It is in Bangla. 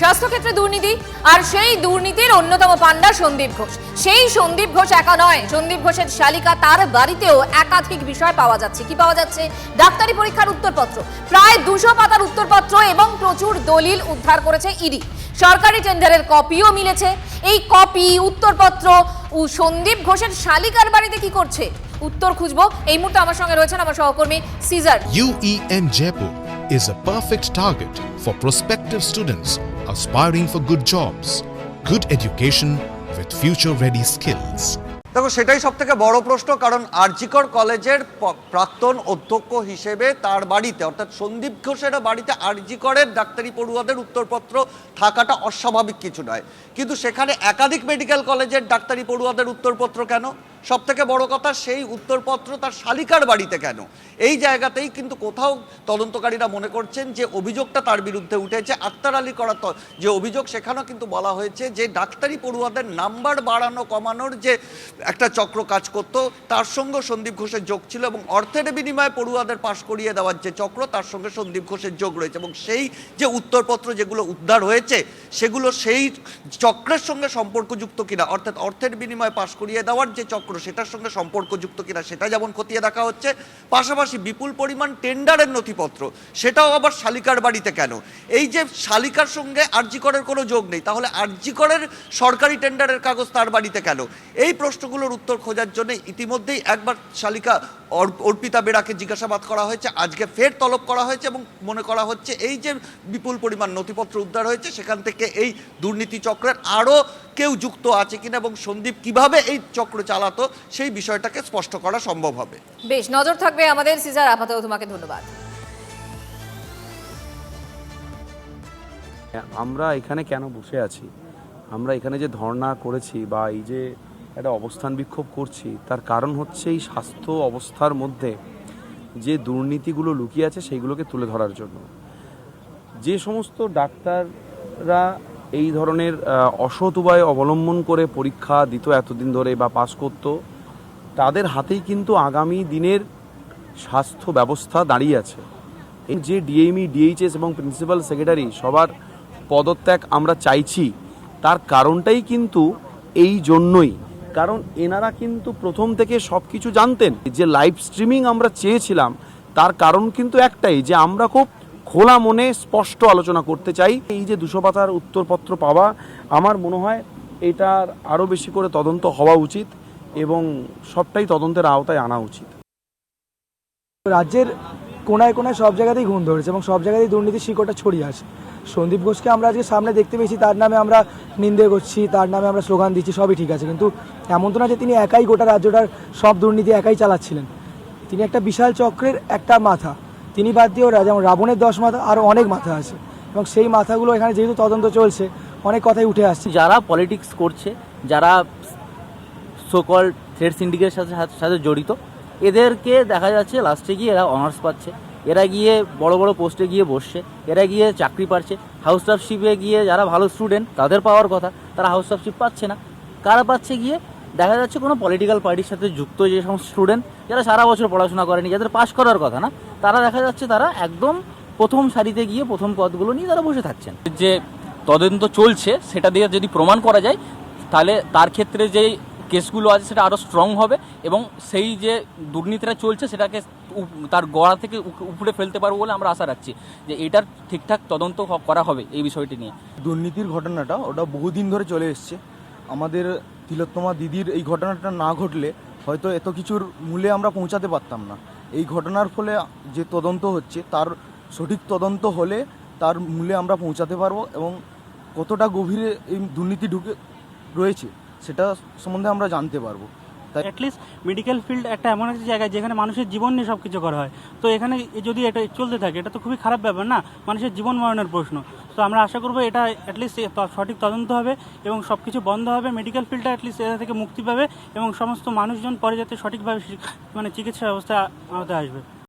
স্বাস্থ্যক্ষেত্রে দুর্নীতি, আর সেই দুর্নীতির অন্যতম পান্ডা সন্দীপ ঘোষ। সেই সন্দীপ ঘোষ একা নয়। সন্দীপ ঘোষের শালিকা তার বাড়িতেও একাধিক বিষয় পাওয়া যাচ্ছে। কি পাওয়া যাচ্ছে? ডাক্তারি পরীক্ষার উত্তরপত্র। প্রায় দুশো পাতার উত্তরপত্র এবং প্রচুর দলিল উদ্ধার করেছে ইডি। সরকারি টেন্ডারের কপিও মিলেছে। এই কপি, উত্তরপত্র ও সন্দীপ ঘোষের শালিকার বাড়িতে কি করছে? উত্তর খুঁজবো। এই মুহূর্তে আমার সঙ্গে রয়েছেন আমার সহকর্মী Sijar. UEM Jaipur is a perfect target for prospective students aspiring for good jobs, good education with future ready skills. দেখো সেটাই সব থেকে বড় প্রশ্ন কারণ আরজিকর কলেজের প্রাক্তন অধ্যক্ষ হিসেবে তার বাড়িতে অর্থাৎ সন্দীপ ঘোষের বাড়িতে আরজিকরের ডাক্তারি পড়ুয়াদের উত্তরপত্র থাকাটা অস্বাভাবিক কিছু নয় কিন্তু সেখানে একাধিক মেডিকেল কলেজের ডাক্তারি পড়ুয়াদের উত্তরপত্র কেন সব থেকে বড় কথা, সেই উত্তরপত্র তার শালিকার বাড়িতে কেন? এই জায়গাতেই কিন্তু কোথাও তদন্তকারীরা মনে করছেন যে অভিযোগটা তার বিরুদ্ধে উঠেছে, আক্তার আলী করা যে অভিযোগ, সেখানেও কিন্তু বলা হয়েছে যে ডাক্তারি পড়ুয়াদের নাম্বার বাড়ানো, কমানোর যে একটা চক্র কাজ করত, তার সঙ্গে সন্দীপ ঘোষের যোগ ছিল এবং অর্থের বিনিময়ে পড়ুয়াদের পাশ করিয়ে দেওয়ার যে চক্র, তার সঙ্গে সন্দীপ ঘোষের যোগ রয়েছে এবং সেই যে উত্তরপত্র যেগুলো উদ্ধার হয়েছে, সেগুলো সেই চক্রের সঙ্গে সম্পর্কযুক্ত কিনা, অর্থাৎ অর্থের বিনিময়ে পাশ করিয়ে দেওয়ার যে চক্র সেটার সঙ্গে সম্পর্কযুক্ত কিনা সেটা যেমন খতিয়ে দেখা হচ্ছে, পাশাপাশি বিপুল পরিমাণ টেন্ডারের নথিপত্র, সেটাও আবার শালিকার বাড়িতে কেন? এই যে শালিকার সঙ্গে আরজিকরের কোনো যোগ নেই, তাহলে আরজিকরের সরকারি টেন্ডারের কাগজ তার বাড়িতে কেন? এই প্রশ্নগুলোর উত্তর খোঁজার জন্য ইতিমধ্যেই একবার শালিকা অর্পিতা বেরাকে জিজ্ঞাসাবাদ করা হয়েছে, আজকে ফের তলব করা হয়েছে এবং মনে করা হচ্ছে এই যে বিপুল পরিমাণ নথিপত্র উদ্ধার হয়েছে, সেখান থেকে এই দুর্নীতি চক্রের আরও কেউ যুক্ত আছে কিনা এবং সন্দীপ কীভাবে এই চক্র চালাতো সেই বিষয়টাকে স্পষ্ট করা সম্ভব হবে। বেশ নজর থাকবে আমাদের। সিজার আপাতত তোমাকে ধন্যবাদ। আমরা এখানে কেন বসে আছি? আমরা এখানে যে ধর্ণা করেছি বা এই যে একটা অবস্থান বিক্ষোভ করছি তার কারণ হচ্ছে এই স্বাস্থ্য অবস্থার মধ্যে যে দুর্নীতিগুলো লুকিয়ে আছে সেইগুলোকে তুলে ধরার জন্য। যে সমস্ত ডাক্তাররা এই ধরনের অসৎ উপায় অবলম্বন করে পরীক্ষা দিত এতদিন ধরে বা পাস করত, তাদের হাতেই কিন্তু আগামী দিনের স্বাস্থ্য ব্যবস্থা দাঁড়িয়ে আছে। এই যে ডিএমই, ডিএইচএস এবং প্রিন্সিপাল সেক্রেটারি সবার পদত্যাগ আমরা চাইছি, তার কারণটাই কিন্তু এই জন্যই। কারণ এনারা কিন্তু প্রথম থেকে সব কিছু জানতেন যে লাইভ স্ট্রিমিং আমরা চেয়েছিলাম, তার কারণ কিন্তু একটাই যে আমরা খুব খোলা মনে স্পষ্ট আলোচনা করতে চাই। এই যে দুশো পাতার উত্তরপত্র পাওয়া, আমার মনে হয় এটার আরও বেশি করে তদন্ত হওয়া উচিত এবং সবটাই তদন্তের আওতায় আনা উচিত। রাজ্যের কোনায় কোনায় সব জায়গাতেই ঘুম ধরেছে এবং সব জায়গাতেই দুর্নীতির শিকড়টা ছড়িয়ে আছে। সন্দীপ ঘোষকে আমরা আজকে সামনে দেখতে পেয়েছি, তার নামে আমরা নিন্দে করছি, তার নামে আমরা স্লোগান দিচ্ছি, সবই ঠিক আছে। কিন্তু এমন তো না যে তিনি একাই গোটা রাজ্যটার সব দুর্নীতি একাই চালাচ্ছিলেন। তিনি একটা বিশাল চক্রের একটা মাথা। তিনি বাদ দিয়েও যেমন রাবণের দশ মাথা আরও অনেক মাথা আছে। এবং সেই মাথাগুলো এখানে যেহেতু তদন্ত চলছে, অনেক কথাই উঠে আসছে। যারা পলিটিক্স করছে, যারা সোকল থ্রেড সিন্ডিকেটের সাথে সাথে- জড়িত, এদেরকে দেখা যাচ্ছে লাস্টে গিয়ে এরা অনার্স পাচ্ছে। এরা গিয়ে বড় বড় পোস্টে গিয়ে বসছে, এরা গিয়ে চাকরি পাচ্ছে। হাউস স্টাফশিপে গিয়ে যারা ভালো স্টুডেন্ট তাদের পাওয়ার কথা, তারা হাউস স্টাফশিপ পাচ্ছে না। কারা পাচ্ছে গিয়ে? দেখা যাচ্ছে কোনো পলিটিক্যাল পার্টির সাথে যুক্ত যে সমস্ত স্টুডেন্ট যারা সারা বছর পড়াশোনা করেনি, যাদের পাশ করার কথা না তারা দেখা যাচ্ছে তারা একদম প্রথম সারিতে গিয়ে প্রথম পদগুলো নিয়ে তারা বসে থাকছেন। যে তদন্ত চলছে সেটা দিয়ে যদি প্রমাণ করা যায় তাহলে তার ক্ষেত্রে যে কেসগুলো আছে সেটা আরও স্ট্রং হবে এবং সেই যে দুর্নীতিটা চলছে সেটাকে তার গড়া থেকে উপরে ফেলতে পারব বলে আমরা আশা রাখছি যে এটার ঠিকঠাক তদন্ত করা হবে এই বিষয়টি নিয়ে। দুর্নীতির ঘটনাটা ওটা বহুদিন ধরে চলে এসছে। আমাদের তিলোত্তমা দিদির এই ঘটনাটা না ঘটলে হয়তো এত কিছুর মূলে আমরা পৌঁছাতে পারতাম না। এই ঘটনার ফলে যে তদন্ত হচ্ছে, তার সঠিক তদন্ত হলে তার মূলে আমরা পৌঁছাতে পারব এবং কতটা গভীরে এই দুর্নীতি ঢুকে রয়েছে, সেটা সম্বন্ধে আমরা জানতে পারব। তাই অ্যাটলিস্ট মেডিকেল ফিল্ড একটা এমন একটা জায়গায় যেখানে মানুষের জীবন নিয়ে সব কিছু করা হয়। তো এখানে যদি এটা চলতে থাকে, এটা তো খুবই খারাপ ব্যাপার না? মানুষের জীবন মরণের প্রশ্ন। তো আমরা আশা করব এটা অ্যাটলিস্ট সঠিক তদন্ত হবে এবং সব কিছু বন্ধ হবে মেডিকেল ফিল্ডটা অ্যাটলিস্ট এটা থেকে মুক্তি পাবে এবং সমস্ত মানুষজন পরে যাতে সঠিকভাবে মানে চিকিৎসা ব্যবস্থা আওতায় আসবে।